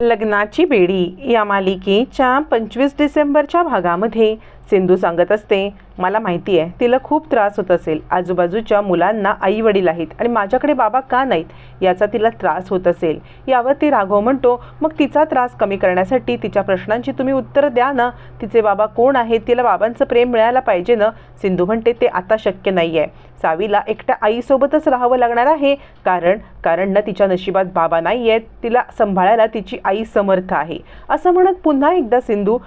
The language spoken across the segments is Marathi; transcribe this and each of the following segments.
लग्नाची बेडी या मालिकेच्या पंचवीस डिसेंबरच्या भागामध्ये सिंधू सांगत असते मला माहिती आहे तिला खूप त्रास होत असेल. आजूबाजूच्या मुलांना आई वडील आहेत आणि माझ्याकडे बाबा का नाहीत? याचा तिला त्रास होत असेल. यावर ती राघव म्हणतो मग तिचा त्रास कमी करण्यासाठी तिच्या प्रश्नांची तुम्ही उत्तर द्या ना. तिचे बाबा कोण आहेत? तिला बाबांचं प्रेम मिळायला पाहिजे ना. सिंधू म्हणते ते आता शक्य नाही आहे सावीला एकट्या आईसोबतच राहावं लागणार आहे. कारण कारण ना तिच्या नशिबात बाबा नाही आहेत तिला सांभाळायला तिची आई समर्थ आहे. असं म्हणत पुन्हा एकदा सिंधू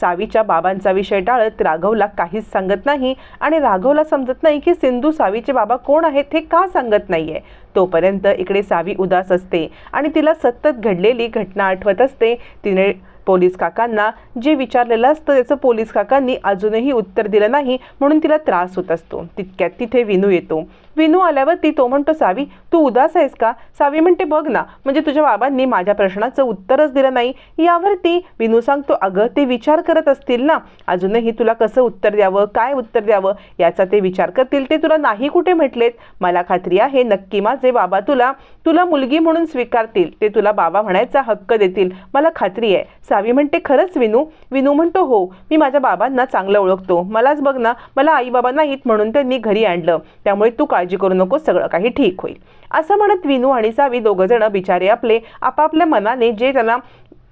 सावीच्या बाबांचा विषय टाळत राघवला काहीच सांगत नाही आणि राघवला समजत नाही की सिंधू सावीचे बाबा कोण आहेत हे का सांगत नाहीये. तोपर्यंत इकडे सावी उदास असते आणि तिला सतत घडलेली घटना आठवत असते. तिने पोलीस काकांना जे विचारलेलं असतं त्याचं पोलीस काकांनी अजूनही उत्तर दिलं नाही म्हणून तिला त्रास होत असतो. तितक्यात तिथे विनू येतो. विनू आल्यावर ती तो म्हणतो सावी तू उदास आहेस का? सावी म्हणते बघ ना म्हणजे तुझ्या बाबांनी माझ्या प्रश्नाचं उत्तरच दिलं नाही. यावरती विनू सांगतो अगं ते विचार करत असतील ना अजूनही तुला कसं उत्तर द्यावं काय उत्तर द्यावं याचा ते विचार करतील ते तुला नाही कुठे म्हटलेत. मला खात्री आहे नक्की माझे बाबा तुला तुला मुलगी म्हणून स्वीकारतील ते तुला बाबा म्हणायचा हक्क देतील. मला खात्री आहे. सावी म्हणते खरंच विनू? विनू म्हणतो हो मी माझ्या बाबांना चांगलं ओळखतो. मलाच बघ ना मला आई बाबा नाहीत म्हणून त्यांनी घरी आणलं. त्यामुळे तू काळजी करू नको सगळं काही ठीक होईल. असं म्हणत विनू आणि सावी दोघंजणं बिचारे आपले आपापल्या मनाने जे त्यांना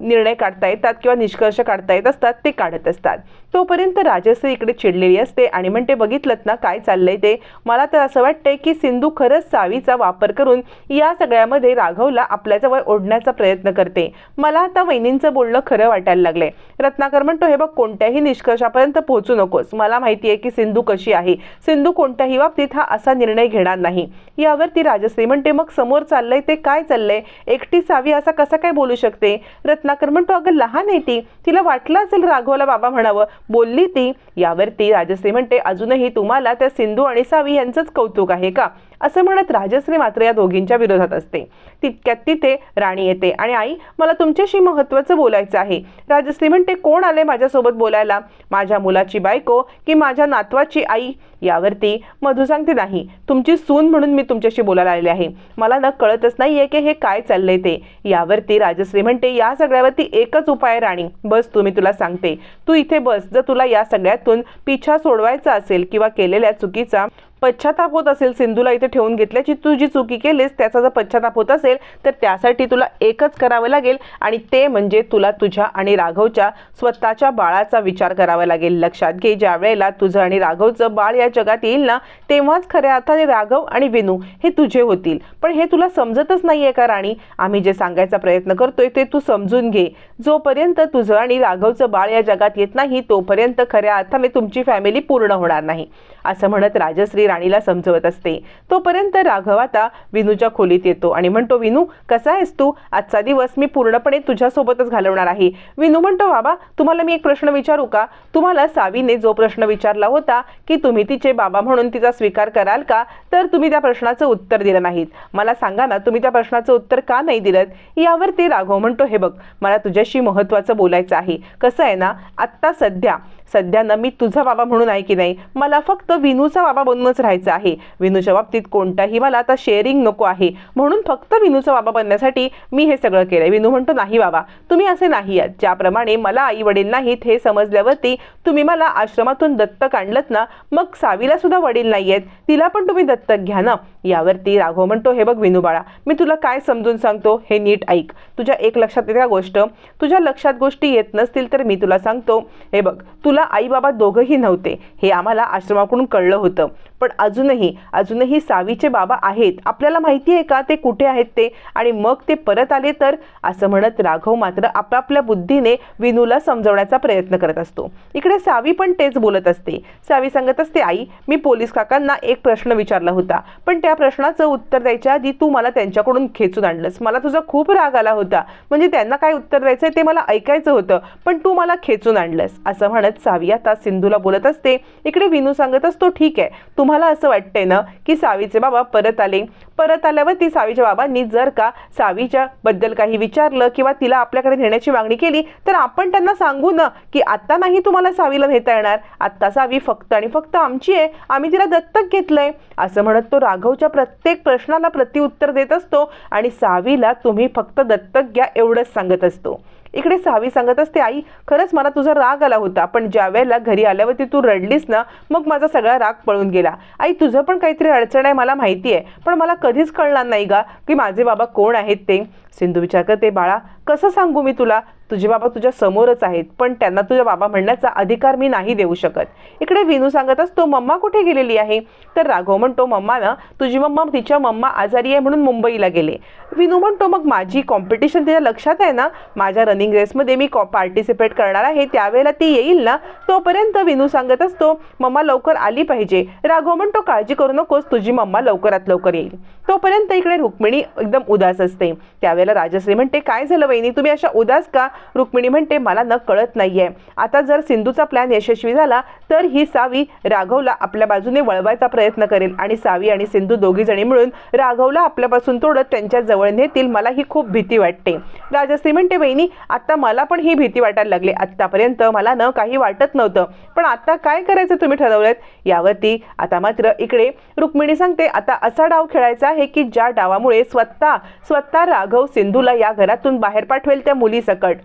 निर्णय काढता येतात किंवा निष्कर्ष काढता येत असतात ते काढत असतात. तोपर्यंत राजश्री इकडे चिडलेली असते आणि म्हणते बघितलं ना काय चाललंय ते? मला तर असं वाटतंय की सिंधू खरंच सावीचा वापर करून या सगळ्यामध्ये राघवला आपल्याजवळ ओढण्याचा प्रयत्न करते. मला आता वहिनींचं बोलणं खरं वाटायला लागलंय. रत्नाकर म्हणतो हे बघ कोणत्याही निष्कर्षापर्यंत पोहोचू नकोस. मला माहिती आहे की सिंधू कशी आहे. सिंधू कोणत्याही बाबतीत हा असा निर्णय घेणार नाही. यावर ती राजश्री म्हणते मग समोर चाललंय ते काय चाललंय? एकटी सावी असा कसा काय बोलू शकते? रत्नाकर म्हणतो अगं लहान आहे ती. तिला वाटलं असेल राघवला बाबा म्हणावं बोलली ती. यावर ती राजश्री म्हणते अजूनही तुम्हाला त्या सिंधू आणि सावी यांचंच कौतुक आहे का? असं म्हणत राजश्री मात्र या दोघींच्या विरोधात असते. तितक्यात तिथे राणी येते आणि आई मला तुमच्याशी महत्त्वाचं बोलायचं आहे. राजश्री म्हणते कोण आले माझ्यासोबत बोलायला? माझ्या मुलाची बायको की माझ्या नातवाची आई? यावरती मधू सांगते नाही तुमची सून म्हणून मी तुमच्याशी बोलायला आलेले आहे. मला न कळतच नाहीये की हे काय चाललंय ते. यावरती राजश्री म्हणते या सगळ्यावरती एकच उपाय राणी. बस तुम्ही तुला सांगते. तू इथे बस. जर तुला या सगळ्यातून पिछा सोडवायचा असेल किंवा केलेल्या चुकीचा पश्चाताप होत असेल सिंधूला इथे ठेवून घेतल्याची तू जी चुकी केलीस त्याचा जर पश्चाताप होत असेल तर त्यासाठी तुला एकच करावं लागेल आणि ते म्हणजे तुला तुझ्या आणि राघवच्या स्वतःच्या बाळाचा विचार करावा लागेल. लक्षात घे ज्या वेळेला तुझं आणि राघवचं बाळ या जगात येईल ना तेव्हाच खऱ्या अर्थाने राघव आणि विनू हे तुझे होतील. पण हे तुला समजतच नाही आहे का राणी? आम्ही जे सांगायचा प्रयत्न करतोय ते तू समजून घे. जोपर्यंत तुझं आणि राघवचं बाळ या जगात येत नाही तोपर्यंत खऱ्या अर्थाने तुमची फॅमिली पूर्ण होणार नाही. असं म्हणत राजश्री राणीला समजवत असते. तोपर्यंत राघव आता विनूच्या खोलीत येतो आणि म्हणतो विनू कसा आहेस तू? आजचा दिवस मी पूर्णपणे तुझ्यासोबतच घालवणार आहे. विनू म्हणतो बाबा तुम्हाला मी एक प्रश्न विचारू का? तुम्हाला सावीने जो प्रश्न विचारला होता की तुम्ही तिचे बाबा म्हणून तिचा स्वीकार कराल का तर तुम्ही त्या प्रश्नाचं उत्तर दिलं नाहीत. मला सांगा ना तुम्ही त्या प्रश्नाचं उत्तर का नाही दिलं यावर ते राघव म्हणतो हे बघ मला तुझ्याशी महत्त्वाचं बोलायचं आहे. कसं आहे ना आत्ता सध्या सध्या ना मी तुझा बाबा म्हणून आहे की नाही? मला फक्त विनूचा बाबा बनूनच राहायचं आहे. विनूच्या बाबतीत कोणताही मला आता शेअरिंग नको आहे. म्हणून फक्त विनूचा बाबा बनण्यासाठी मी हे सगळं केलं विनू म्हणतो नाही बाबा तुम्ही असे नाही आहात. ज्याप्रमाणे मला आई वडील नाहीत हे समजल्यावरती तुम्ही मला आश्रमातून दत्तक आणलत ना मग सावीला सुद्धा वडील नाही आहेत. तिला पण तुम्ही दत्तक घ्या ना. यावरती राघव म्हणतो हे बघ विनू बाळा मी तुला काय समजून सांगतो हे नीट ऐक. तुझ्या एक लक्षात येत्या गोष्ट तुझ्या लक्षात गोष्टी येत नसतील तर मी तुला सांगतो हे बघ तुला आई बाबा दोघंही नव्हते. हे आम्हाला आश्रमाकडून कळलं होतं. पण अजूनही अजूनही सावीचे बाबा आहेत. आपल्याला माहिती आहे का ते कुठे आहेत ते? आणि मग ते परत आले तर? असं म्हणत राघव मात्र आपापल्या बुद्धीने विनूला समजवण्याचा प्रयत्न करत असतो. इकडे सावी पण तेच बोलत असते. सावी सांगत असते आई मी पोलीस काकांना एक प्रश्न विचारला होता. पण त्या प्रश्नाचं उत्तर द्यायच्या आधी तू मला त्यांच्याकडून खेचून आणलंस. मला तुझा खूप राग आला होता. म्हणजे त्यांना काय उत्तर द्यायचं ते मला ऐकायचं होतं. पण तू मला खेचून आणलंस. असं म्हणत सावी आता सिंधूला बोलत असते. इकडे विनू सांगत असतो ठीक आहे. तुम्हाला तुम्हाला असं वाटतंय ना की सावीचे बाबा परत आले? परत आल्यावर ती सावीच्या बाबांनी जर का सावीच्या बद्दल काही विचारलं किंवा तिला आपल्याकडे नेण्याची मागणी केली तर आपण त्यांना सांगू ना की आत्ता नाही तुम्हाला सावीला नेता येणार. आत्ता सावी फक्त आणि फक्त आमची आहे. आम्ही तिला दत्तक घेतलंय. असं म्हणत तो राघवच्या प्रत्येक प्रश्नाला प्रतिउत्तर देत असतो आणि सावीला तुम्ही फक्त दत्तक घ्या एवढंच सांगत असतो. इकडे सहावी सांगत असते आई खरंच मला तुझा राग आला होता पण ज्या वेळेला घरी आल्यावरती तू रडलीस ना मग माझा सगळा राग पळून गेला. आई तुझं पण काहीतरी अडचण आहे मला माहिती आहे पण मला कधीच कळणार नाही का की माझे बाबा कोण आहेत ते. सिंधू विचार करते बाळा कसं सांगू मी तुला? तुझे बाबा तुझ्या समोरच आहेत पण त्यांना तुझ्या बाबा म्हणण्याचा अधिकार मी नाही देऊ शकत. इकडे विनू सांगत असतो मम्मा कुठे गेलेली आहे? तर राघव म्हणतो मम्मा ना तुझी मम्मा तिच्या मम्मा आजारी आहे म्हणून मुंबईला गेले. विनू म्हणतो मग माझी कॉम्पिटिशन तिच्या लक्षात आहे ना? माझ्या रनिंग रेसमध्ये मी कॉ पार्टिसिपेट करणार आहे त्यावेळेला ती येईल ना? तोपर्यंत विनू सांगत असतो मम्मा लवकर आली पाहिजे. राघव म्हणतो काळजी करू नकोस तुझी मम्मा लवकरात लवकर येईल. तोपर्यंत इकडे रुक्मिणी एकदम उदास असते. त्यावेळेला राजश्री म्हणते काय झालं वहिनी तुम्ही अशा उदास का? रुक्मिणी म्हणते मला न कळत नाहीये. आता जर सिंधूचा प्लॅन यशस्वी झाला तर ही सावी राघवला आपल्या बाजूने वळवायचा प्रयत्न करेल आणि सावी आणि सिंधू दोघी जणी मिळून राघवला आपल्यापासून तोडत त्यांच्या जवळ नेतील. मला ही खूप भीती वाटते. राजश्री म्हणते बहिणी आता मला पण ही भीती वाटायला लागली. आत्तापर्यंत मला न काही वाटत नव्हतं. पण आता काय करायचं तुम्ही ठरवलं यावरती आता मात्र इकडे रुक्मिणी सांगते आता असा डाव खेळायचा आहे की ज्या डावामुळे स्वतः स्वतः राघव सिंधूला या घरातून बाहेर पाठवेल त्या मुलीसकट.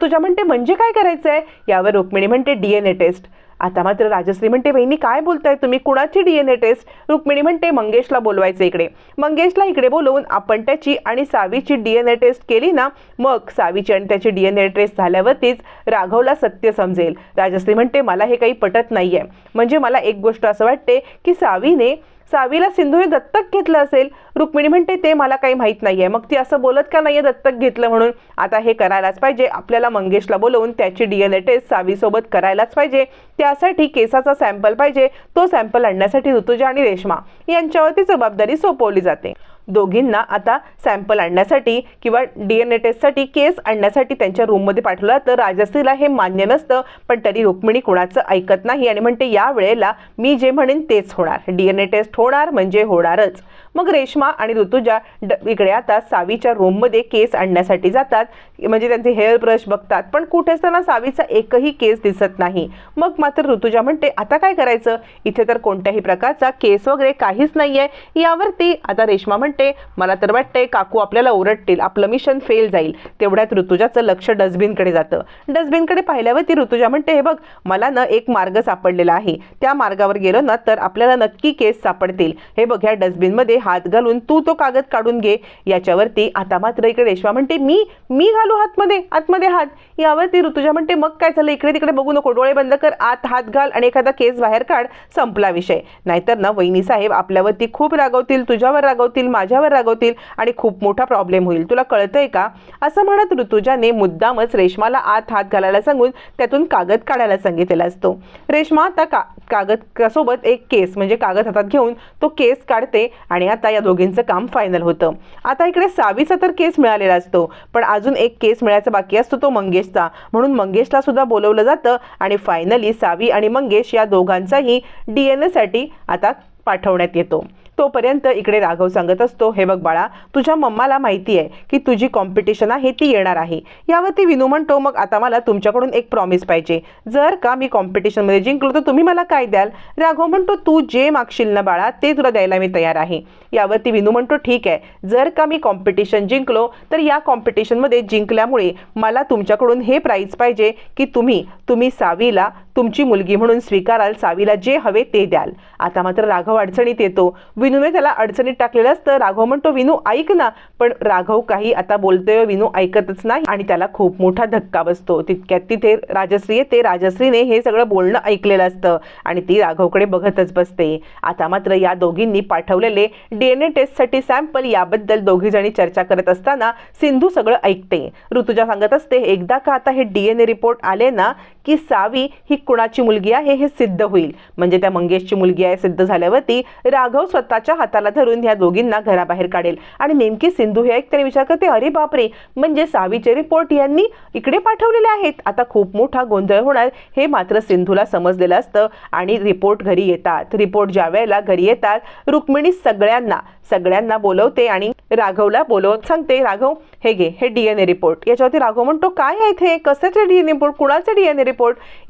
तुझ्या म्हणते म्हणजे काय करायचं आहे यावर रुक्मिणी म्हणते डी एन ए टेस्ट. आता मात्र राजश्री म्हणते बहिणी काय बोलताय तुम्ही? कुणाची D N A test? Rukmini म्हणते मंगेशला बोलवायचं इकडे. मंगेशला इकडे बोलवून आपण त्याची आणि सावीची डी एन ए टेस्ट केली ना मग सावीची आणि त्याची डी एन ए टेस्ट झाल्यावरतीच राघवला सत्य समजेल. राजश्री म्हणते मला हे काही पटत नाही आहे म्हणजे मला एक गोष्ट असं वाटते की सावीने सावीला सिंधूने दत्तक घेतलं असेल रुक्मिणी म्हणते ते मला काही माहीत नाहीये. मग ती असं बोलत का नाहीये दत्तक घेतलं म्हणून? आता हे करायलाच पाहिजे. आपल्याला मंगेशला बोलवून त्याची डी एन ए टेस्ट सावीसोबत करायलाच पाहिजे. त्यासाठी केसाचा सॅम्पल पाहिजे. तो सॅम्पल आणण्यासाठी ऋतुजा आणि रेश्मा यांच्यावरती जबाबदारी सोपवली जाते. दोघींना आता सॅम्पल आणण्यासाठी किंवा डी एन ए टेस्टसाठी केस आणण्यासाठी त्यांच्या रूममध्ये पाठवला. तर राजश्रीला हे मान्य नसतं पण तरी रुक्मिणी कुणाचं ऐकत नाही आणि म्हणते या वेळेला मी जे म्हणेन तेच होणार. डी एन ए टेस्ट होणार म्हणजे होणारच. मग रेश्मा आणि ऋतुजा ड इकडे आता सावीच्या रूममध्ये केस आणण्यासाठी जातात. म्हणजे त्यांचे हेअर ब्रश बघतात. पण कुठे असताना सावीचा एकही केस दिसत नाही. मग मात्र ऋतुजा म्हणते आता काय करायचं? इथे तर कोणत्याही प्रकारचा केस वगैरे काहीच नाही आहे यावरती आता रेश्मा म्हणते मला तर वाटते काकू आपल्याला ओरडतील. आपलं मिशन फेल जाईल. तेवढ्यात ऋतुजाचं लक्ष डस्टबिनकडे जातं. डस्टबिनकडे पाहिल्यावरती ऋतुजा म्हणते हे बघ मला ना एक मार्ग सापडलेला आहे. त्या मार्गावर गेलो ना तर आपल्याला नक्की केस सापडतील. हे बघ या डस्टबिनमध्ये हात घालून तू तो कागद काढून घे. याच्यावरती आता मात्र इकडे रेश्मा म्हणते मी मी घालू हातमध्ये आतमध्ये हात. यावरती ऋतुजा म्हणते मग काय झालं? इकडे तिकडे बघू नको डोळे बंद कर आत हात घाल आणि एखादा केस बाहेर काढ संपला विषय. नाहीतर ना वहिनी साहेब आपल्यावरती खूप रागवतील तुझ्यावर रागवतील माझ्यावर रागवतील आणि खूप मोठा प्रॉब्लेम होईल. तुला कळतंय का? असं म्हणत ऋतुजाने मुद्दामच रेश्माला आत हात घालायला सांगून त्यातून कागद काढायला सांगितलेला असतो. रेश्मा आता का कागद सोबत एक केस म्हणजे कागद हातात घेऊन तो केस काढते आणि आता या दोघींचं काम फायनल होतं. आता इकडे सावीचा तर केस मिळालेला असतो पण अजून एक केस मिळायचा बाकी असतो तो मंगेशचा. म्हणून मंगेशला सुद्धा बोलवलं जातं आणि फायनली सावी आणि मंगेश या दोघांचाही डी एन एसाठी आता पाठवण्यात येतो. तोपर्यंत इकडे राघव सांगत असतो हे बघ बाळा तुझ्या मम्माला माहिती आहे की तुझी कॉम्पिटिशन आहे ती येणार आहे. यावरती विनू म्हणतो मग आता मला तुमच्याकडून एक प्रॉमिस पाहिजे. जर का मी कॉम्पिटिशनमध्ये जिंकलो तर तुम्ही मला काय द्याल? राघव म्हणतो तू जे मागशील ना बाळा ते तुला द्यायला मी तयार आहे. यावरती विनू म्हणतो ठीक आहे. जर का मी कॉम्पिटिशन जिंकलो तर या कॉम्पिटिशनमध्ये जिंकल्यामुळे मला तुमच्याकडून हे प्राईज पाहिजे की तुम्ही तुम्ही सावीला तुमची मुलगी म्हणून स्वीकाराल सावीला जे हवे ते द्याल. आता मात्र राघव अडचणीत येतो. विनूने त्याला अडचणीत टाकलेलं असतं. राघव म्हणतो विनू ऐक ना. पण राघव काही आता बोलतोय विनू ऐकतच नाही आणि त्याला खूप मोठा धक्का बसतो. तितक्यात तिथे राजश्री येते राजश्रीने हे सगळं बोलणं ऐकलेलं असतं आणि ती राघवकडे बघतच बसते. आता मात्र या दोघींनी पाठवलेले डीएनए टेस्टसाठी सॅम्पल याबद्दल दोघी जणी चर्चा करत असताना सिंधू सगळं ऐकते. ऋतुजा सांगत असते एकदा का आता हे डीएनए रिपोर्ट आले ना की सावी ही कुणाची मुलगी आहे हे सिद्ध होईल. म्हणजे त्या मंगेशची मुलगी आहे सिद्ध झाल्यावरती राघव स्वतःच्या हाताला धरून ह्या दोघींना घराबाहेर काढेल. आणि नेमकी सिंधू हे ऐकताना विचार करते अरे बापरे म्हणजे सावीचे रिपोर्ट यांनी इकडे पाठवलेले आहेत. आता खूप मोठा गोंधळ होणार हे मात्र सिंधूला समजलेलं असतं. आणि रिपोर्ट घरी येतात. रिपोर्ट ज्या वेळेला घरी येतात रुक्मिणी सगळ्यांना सगळ्यांना बोलवते आणि राघवला बोलवत सांगते राघव हे घे हे डीएनए रिपोर्ट याच्यावरती राघव म्हणतो काय आहे इथे? कशाचे डीएनए रिपोर्ट कुणाचे डीएनए रिपोर्ट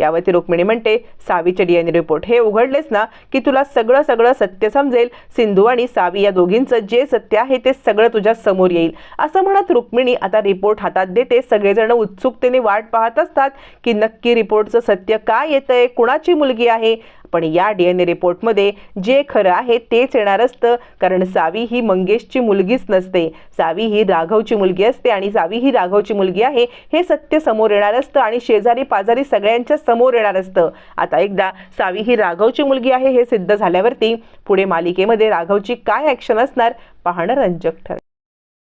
यावरती रुक्मिणी म्हणते सावीचे डीएनए रिपोर्ट हे उघडलेस ना की तुला सगळं सगळं सत्य समजेल. सिंधू आणि सावी या दोघींचं जे सत्य आहे ते सगळं तुझ्या समोर येईल. असं म्हणत रुक्मिणी आता रिपोर्ट हातात देते. सगळेजण उत्सुकतेने वाट पाहत असतात की नक्की रिपोर्टचं सत्य काय येतंय कुणाची मुलगी आहे? पण या डी एन ए रिपोर्टमध्ये जे खरं आहे तेच येणार असतं कारण सावी ही मंगेशची मुलगीच नसते. सावी ही राघवची मुलगी असते आणि सावी ही राघवची मुलगी आहे हे सत्य समोर येणार असतं आणि शेजारी पाजारी सगळ्यांच्या समोर येणार असतं. आता एकदा सावी ही राघवची मुलगी आहे हे सिद्ध झाल्यावरती पुढे मालिकेमध्ये राघवची काय ॲक्शन असणार पाहणं रंजक ठरेल